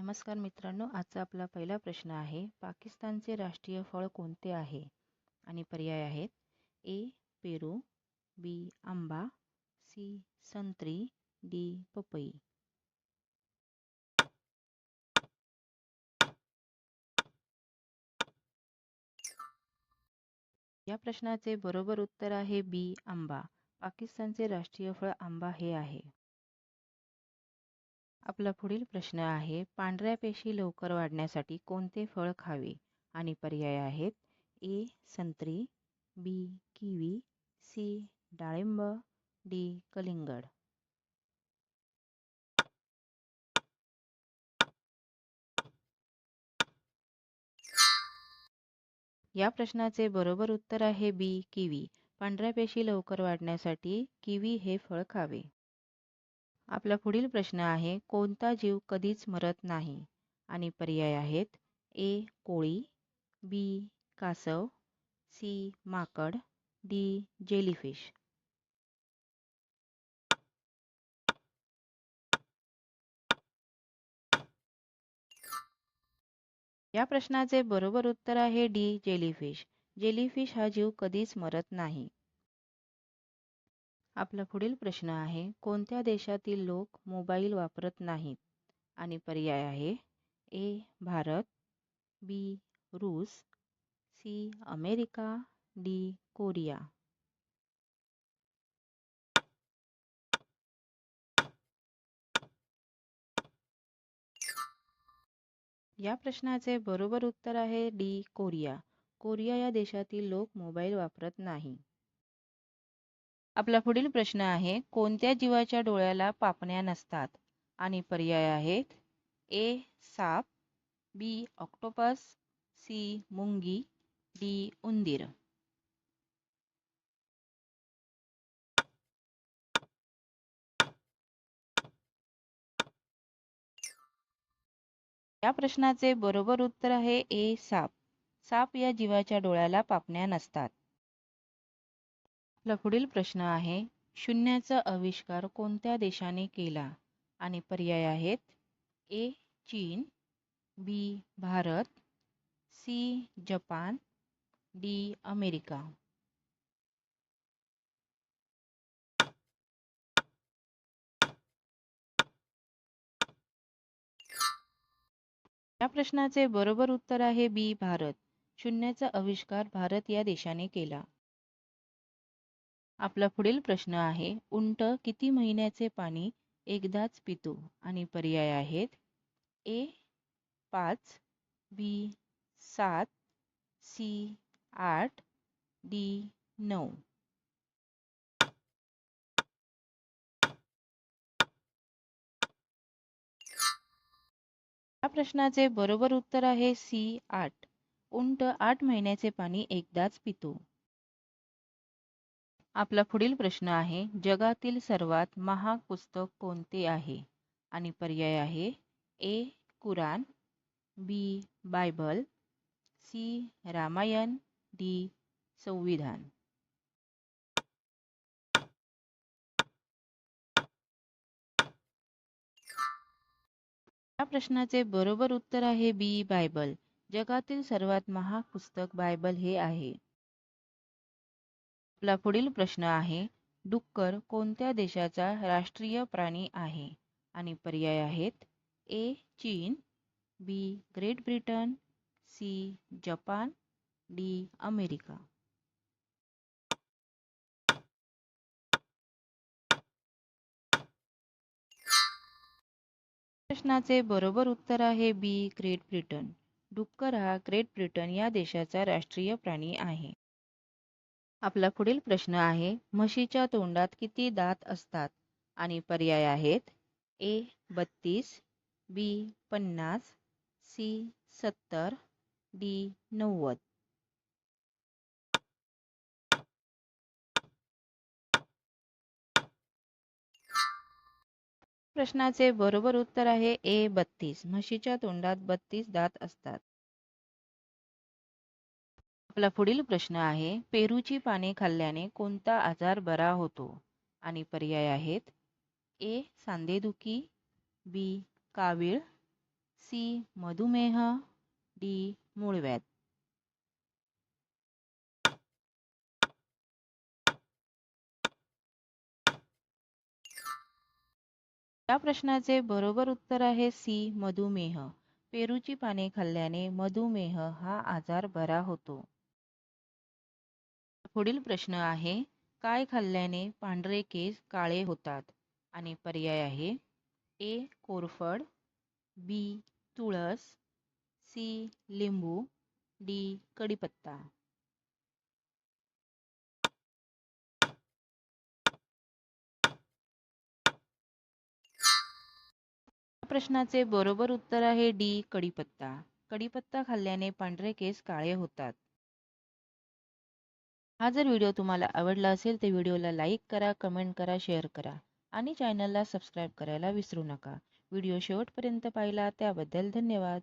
नमस्कार मित्रांनो आजचा आपला पहिला प्रश्न आहे पाकिस्तानचे राष्ट्रीय फळ कोणते आहे? आणि पर्याय आहेत ए पेरू बी आंबा सी संत्री डी पपई. या प्रश्नाचे बरोबर उत्तर आहे बी आंबा. पाकिस्तानचे राष्ट्रीय फळ आंबा हे आहे. आपला पुढील प्रश्न आहे पांढऱ्या पेशी लवकर वाढण्यासाठी कोणते फळ खावे? आणि पर्याय आहेत ए संत्री बी किवी सी डाळिंब डी कलिंगड. या प्रश्नाचे बरोबर उत्तर आहे बी किवी. पांढऱ्या पेशी लवकर वाढण्यासाठी किवी हे फळ खावे. आपला पुढील प्रश्न आहे कोणता जीव कधीच मरत नाही? आणि पर्याय आहेत ए कोळी बी कासव सी माकड डी जेलीफिश. या प्रश्नाचे बरोबर उत्तर आहे डी जेलीफिश. जेलीफिश हा जीव कधीच मरत नाही. आपला पुढील प्रश्न आहे कोणत्या देशातील लोक मोबाईल वापरत नाहीत? आणि पर्याय आहे ए भारत बी रूस सी अमेरिका डी कोरिया. या प्रश्नाचे बरोबर उत्तर आहे डी कोरिया. कोरिया या देशातील लोक मोबाईल वापरत नाही. आपला पुढील प्रश्न आहे कोणत्या जीवाच्या डोळ्याला पापण्या नसतात? आणि पर्याय आहेत ए साप बी ऑक्टोपस सी मुंगी डी उंदीर. या प्रश्नाचे बरोबर उत्तर आहे ए साप. साप या जीवाच्या डोळ्याला पापण्या नसतात. आपला पुढील प्रश्न आहे शून्याचा आविष्कार कोणत्या देशाने केला? आणि पर्याय आहेत ए चीन B Bharat C Japan D America. या प्रश्नाचे बरोबर उत्तर आहे बी भारत. शून्याचा आविष्कार भारत या देशाने केला. आपला पुढील प्रश्न आहे उंट किती महिन्याचे पाणी एकदाच पितो? आणि पर्याय आहेत ए पाच बी सात सी आठ डी नऊ. या प्रश्नाचे बरोबर उत्तर आहे सी आठ. उंट आठ महिन्याचे पाणी एकदाच पितो. आपला पुढील प्रश्न आहे जगातील सर्वात महाग पुस्तक कोणते आहे? आणि पर्याय आहे A Quran B Bible C Ramayan D संविधान. या प्रश्नाचे बरोबर उत्तर आहे बी बायबल. जगातील सर्वात महाग पुस्तक बायबल हे आहे. आपला पुढील प्रश्न आहे डुक्कर कोणत्या देशाचा राष्ट्रीय प्राणी आहे? आणि पर्याय आहेत ए चीन B Great Britain C Japan D America. प्रश्नाचे बरोबर उत्तर आहे बी ग्रेट ब्रिटन. डुक्कर हा ग्रेट ब्रिटन या देशाचा राष्ट्रीय प्राणी आहे. आपला पुढील प्रश्न आहे म्हशीच्या तोंडात किती दात असतात? आणि पर्याय आहेत ए बत्तीस बी पन्नास सी सत्तर डी नव्वद. प्रश्नाचे बरोबर उत्तर आहे ए बत्तीस. म्हशीच्या तोंडात बत्तीस दात असतात. आपला पुढील प्रश्न आहे पेरूची पाने खाल्ल्याने कोणता आजार बरा होतो? आणि पर्याय आहेत ए सांधेदुखी बी कावीळ सी मधुमेह डी मूळव्याध. या प्रश्नाचे बरोबर उत्तर आहे सी मधुमेह. पेरूची पाने खाल्ल्याने मधुमेह हा आजार बरा होतो. पुढील प्रश्न आहे काय खाल्ल्याने पांढरे केस काळे होतात? आणि पर्याय आहे ए. कोरफड बी. तुळस सी. लिंबू डी. कडीपत्ता प्रश्नाचे बरोबर उत्तर आहे डी. कडीपत्ता कडीपत्ता खाल्ल्याने पांढरे केस काळे होतात. हा जर व्हिडिओ तुम्हाला आवडला असेल तर व्हिडिओला लाईक करा कमेंट करा शेअर करा आणि चॅनलला सबस्क्राईब करायला विसरू नका. व्हिडिओ शेवटपर्यंत पाहिला त्याबद्दल धन्यवाद.